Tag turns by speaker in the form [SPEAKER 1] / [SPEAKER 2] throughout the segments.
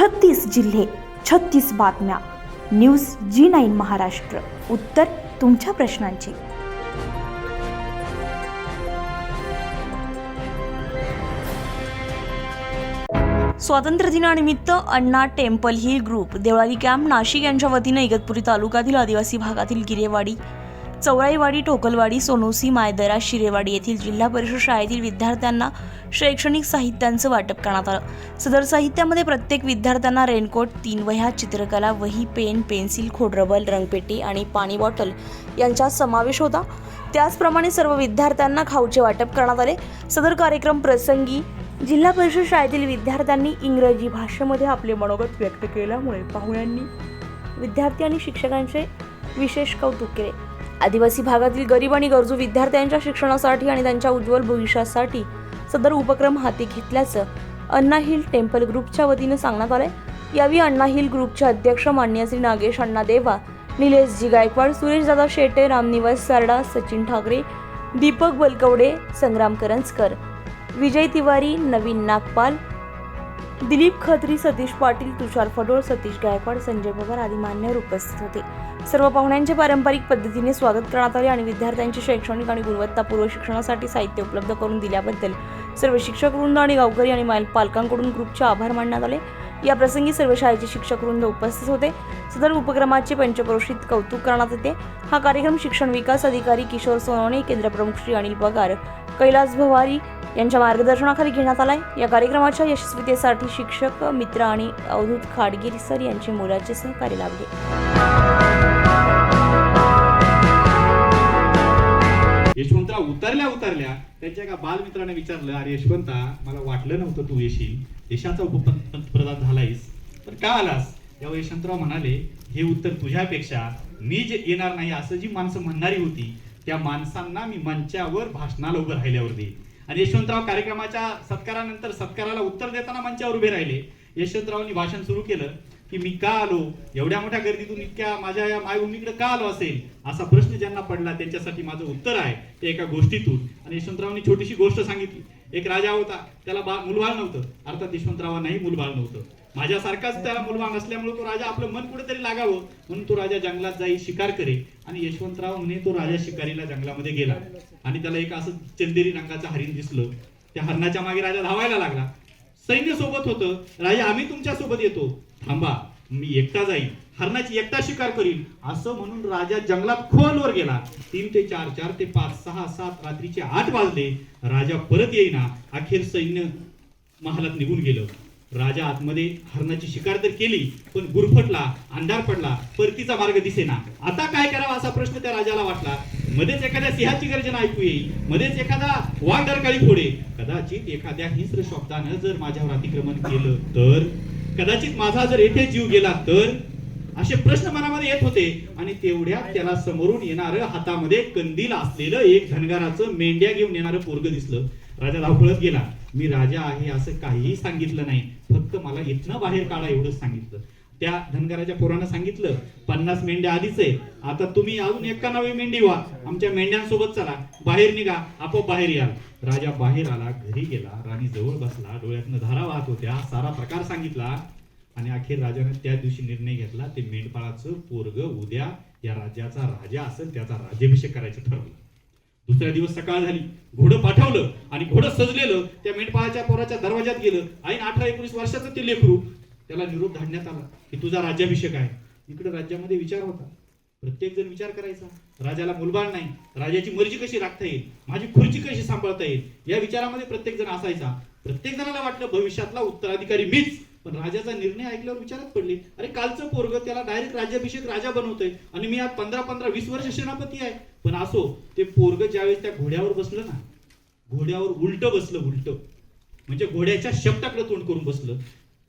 [SPEAKER 1] छत्तीस जिल्हे छत्तीस बातम्या. News G nine Maharashtra. उत्तर तुमच्या प्रश्नांची. स्वातंत्र्य दिनानिमित्त Anna temple hill group Deolali camp Nashik यांच्या वतीनं इगतपुरी तालुक्यातील आदिवासी भागातील गिरेवाडी चौराईवाडी टोकलवाडी सोनोसी मायदरा शिरेवाडी येथील जिल्हा परिषद शाळेतील विद्यार्थ्यांना शैक्षणिक साहित्यांचं वाटप करण्यात आलं. सदर साहित्यामध्ये प्रत्येक विद्यार्थ्यांना रेनकोट तीन वह्या चित्रकला वही पेन पेन्सिल खोडरबल रंगपेटी आणि पाणी बॉटल यांचा समावेश होता. त्याचप्रमाणे सर्व विद्यार्थ्यांना खाऊचे वाटप करण्यात आले. सदर कार्यक्रम प्रसंगी जिल्हा परिषद शाळेतील विद्यार्थ्यांनी इंग्रजी भाषेमध्ये आपले मनोगत व्यक्त केल्यामुळे पाहुण्यांनी विद्यार्थी आणि शिक्षकांचे विशेष कौतुक केले. आदिवासी भागातील गरीब आणि गरजू विद्यार्थ्यांच्या शिक्षणासाठी आणि त्यांच्या उज्ज्वल भविष्यासाठी सदर उपक्रम हाती घेतल्याचं अण्णा हिल टेम्पल ग्रुपच्या वतीनं सांगण्यात आलंय. यावेळी अण्णा हिल ग्रुपचे अध्यक्ष मान्य श्री नागेश अण्णा देवा निलेशजी गायकवाड सुरेश दादा शेटे रामनिवास सारडा सचिन ठाकरे दीपक बलकवडे संग्राम करंजकर विजय तिवारी नवीन नागपाल दिलीप खत्री सतीश पाटील तुषार फडोळ सतीश गायकवाड संजय पवार आदी मान्यवर उपस्थित होते. सर्व पाहुण्यांचे पारंपरिक पद्धतीने स्वागत करण्यात आले आणि विद्यार्थ्यांचे शैक्षणिक आणि गुणवत्तापूर्व शिक्षणासाठी साहित्य उपलब्ध करून दिल्याबद्दल सर्व शिक्षक वृंद आणि गावकरी आणि माल- पालकांकडून ग्रुपचे आभार मानण्यात आले. या प्रसंगी सर्व शाळेचे शिक्षक वृंद उपस्थित होते. सदर उपक्रमाचे पंचक्रोशीत कौतुक करण्यात येते. हा कार्यक्रम शिक्षण विकास अधिकारी किशोर सोनवणे केंद्रप्रमुख श्री अनिल पगार कैलास भवारी यांच्या मार्गदर्शनाखाली घेण्यात आलाय. या कार्यक्रमाच्या यशस्वीतेसाठी शिक्षक मित्र आणि अवधूत खाडगीर सर यांचे मोलाचे सहकार्य लाभले.
[SPEAKER 2] यशवंतराव उतरल्या उतरल्या. त्यांच्या एका बालमित्राने विचारलं अरे यशवंता मला वाटलं नव्हतं तू येशील. देशाचा उपपंतप्रधान झालायस. तर का आलास? यावर यशवंतराव म्हणाले हे उत्तर तुझ्यापेक्षा. मी जे येणार नाही असं जी माणसं म्हणणारी होती त्या माणसांना मी मंचावर भाषणाला उभं राहिल्यावर देईन आणि यशवंतराव कार्यक्रमाच्या सत्कारानंतर सत्काराला उत्तर देताना मंचावर उभे राहिले. यशवंतरावांनी भाषण सुरू केलं की मी का आलो? एवढ्या मोठ्या गर्दीतून इतक्या माझ्या या मायभूमीकडे का आलो असेल? असा प्रश्न ज्यांना पडला त्यांच्यासाठी माझं उत्तर आहे ते एका गोष्टीतून. आणि यशवंतरावांनी छोटीशी गोष्ट सांगितली. एक राजा होता. त्याला बा मुलबाळ नव्हतं. अर्थात यशवंतरावांनाही मुलबाळ नव्हतं. माझ्यासारखाच त्याला मुलबाळ नसल्यामुळे तो राजा आपलं मन कुठेतरी लागावं म्हणून तो राजा जंगलात जाई शिकार करे. आणि यशवंतराव म्हणे तो राजा शिकारीला जंगलामध्ये गेला. आणि त्याला एक असं चंदेरी रंगाचं हरिण दिसलं. त्या हरणाच्या मागे राजा धावायला लागला. सैन्य सोबत होतं. राजा आम्ही तुमच्यासोबत येतो. थांबा मी एकटा जाईन. हरणाची एकटा शिकार करीन. असं म्हणून राजा जंगलात खोलवर गेला. तीन ते चार चार ते पाच सहा सात रात्रीचे आठ वाजले. राजा परत येईना. अखेर सैन्य महालात निघून गेलं. राजा आतमध्ये हरणाची शिकार तर केली पण गुरफटला अंधार पडला परतीचा मार्ग दिसेना. आता काय करावा असा प्रश्न त्या राजाला वाटला. मध्येच एखाद्या सिंहाची गर्जना ऐकू येईल. मध्येच एखादा वाघ डरकाळी फोडे कदाचित एखाद्या हिंस्र शब्दानं जर माझ्यावर अतिक्रमण केलं तर? कदाचित माझा जर येथे जीव गेला तर? असे प्रश्न मनामध्ये येत होते. आणि तेवढ्यात त्याला समोरून येणारं हातामध्ये कंदील असलेलं एक धनगाराचं मेंढ्या घेऊन येणारं पोरग दिसलं. राजा धावपळत गेला. मी राजा आहे असं काहीही सांगितलं नाही. फक्त मला इथनं बाहेर काढा एवढंच सांगितलं. त्या धनगराच्या पोरानं सांगितलं पन्नास मेंढ्या आधीच आहे. आता तुम्ही अजून एका नवी मेंढी व्हा. आमच्या मेंढ्यांसोबत चला. बाहेर निघा. आपोआप बाहेर याल. राजा बाहेर आला घरी गेला. राणी जवळ बसला. डोळ्यातनं धारा वाहत होत्या. सारा प्रकार सांगितला. आणि अखेर राजाने त्या दिवशी निर्णय घेतला ते मेंढपाळाचं पोरग उद्या या राज्याचा राजा असेल त्याचा राज्याभिषेक करायचं ठरवलं. दुसऱ्या दिवस सकाळ झाली घोडं पाठवलं आणि घोडं सजलेलं त्या मेंढपाळाच्या पोराच्या दरवाजात गेलं. ऐन अठरा एकोणीस वर्षाचं ते लेकरू त्याला निरोप धाडण्यात आला की तुझा राज्याभिषेक आहे. इकडे राज्यामध्ये विचार होता. प्रत्येक जण विचार करायचा. राजाला मुलबाळ नाही. राजाची मर्जी कशी राखता येईल? माझी खुर्ची कशी सांभाळता येईल? या विचारामध्ये प्रत्येक जण असायचा. प्रत्येक जणाला वाटलं भविष्यातला उत्तराधिकारी मीच. पण राजाचा निर्णय ऐकल्यावर विचारात पडले अरे कालचं पोरग त्याला डायरेक्ट राज्याभिषेक राजा बनवतोय आणि मी आज पंधरा पंधरा वीस वर्ष सेनापती आहे. पण असो ते पोरग ज्यावेळेस त्या घोड्यावर बसलं ना घोड्यावर उलट बसलं उलट. म्हणजे घोड्याच्या शब्दाकडे तोंड करून बसलं.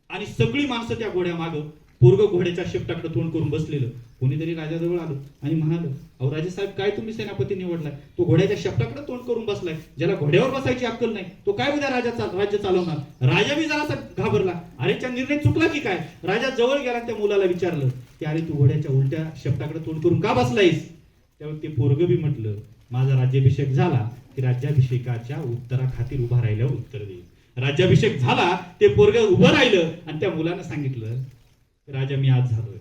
[SPEAKER 2] आणि सगळी माणसं त्या घोड्या मागं पोरग घोड्याच्या शेपटाकडे तोंड करून बसलेलं. कोणीतरी राजाजवळ आलं आणि म्हणालं अहो राजेसाहेब काय तुम्ही सेनापती निवडलाय? तो घोड्याच्या शेपटाकडे तोंड करून बसलाय. ज्याला घोड्यावर बसायची अक्कल नाही तो काय उद्या राजा चाल- राज्य चालवणार? राजा बी जरासा घाबरला. अरेच्या निर्णय चुकला की काय? राजा जवळ गेला त्या मुलाला विचारलं की अरे तू घोड्याच्या उलट्या शेपटाकडे तोंड करून का बसलायस? त्यावेळी ते पोरग बी म्हटलं माझा राज्याभिषेक झाला की राज्याभिषेकाच्या उत्तराखातीर उभा राहिल्यावर उत्तर देईल राज्याभिषेक झाला ते पोरग उभं राहिलं आणि त्या मुलानं सांगितलं राजा मी आज झालोय.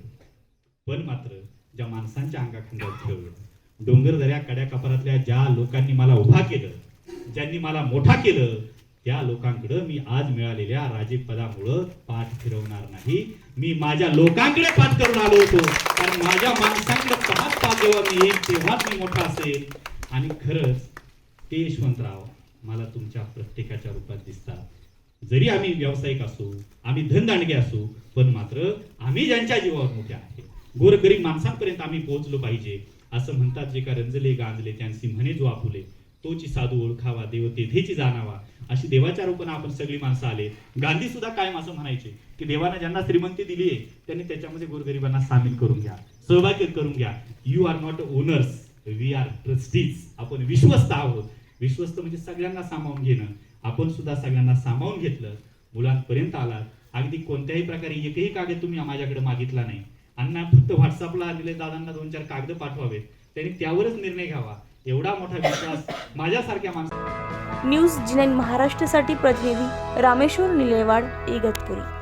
[SPEAKER 2] पण मात्र ज्या माणसांच्या अंगाखांद्यावर ठेवलं डोंगर दऱ्या कड्या कपारातल्या ज्या लोकांनी मला उभा केलं ज्यांनी मला मोठा केलं त्या लोकांकडं मी आज मिळालेल्या राजेपदामुळं पाठ फिरवणार नाही. मी माझ्या लोकांकडे पाठ करून आलो होतो. कारण माझ्या माणसांकडे पाच पाच जेव्हा मी येईल तेव्हाच मी मोठा असेल आणि खरंच ते यशवंतराव मला तुमच्या प्रत्येकाच्या रूपात दिसतात. जरी आम्ही व्यावसायिक असू आम्ही धनदांडगे असू पण मात्र आम्ही ज्यांच्या जीवावर मोठे आहे. गोरगरीब माणसांपर्यंत आम्ही पोहोचलो पाहिजे असं म्हणतात जे का रंजले गांजले त्यांची म्हणे जो आपुले तोची साधू ओळखावा देव तेथेची जाणावा अशी देवाच्या रूपानं आपण सगळी माणसं आले. गांधी सुद्धा कायम असं म्हणायचे की देवानं ज्यांना श्रीमंती दिली आहे त्यांनी त्याच्यामध्ये गोरगरिबांना सामील करून घ्या सहभागी करून घ्या. You are not owners we are trustees आपण विश्वस्त आहोत. विश्वस्त म्हणजे सगळ्यांना सामावून घेणं. आपण सुद्धा सगळ्यांना सामावून घेतलं मुलांपर्यंत आलात. अगदी कोणत्याही प्रकारे एकही कागद तुम्ही माझ्याकडे मागितला नाही. अण्णा फक्त व्हॉट्सअपला आलेले दादांना दोन चार कागद पाठवावेत. त्यांनी त्यावरच निर्णय घ्यावा. एवढा मोठा विश्वास माझ्यासारख्या माणसा
[SPEAKER 1] न्यूज जिनेन महाराष्ट्रासाठी प्रतिनिधी रामेश्वर निलेवाड इगतपुरी.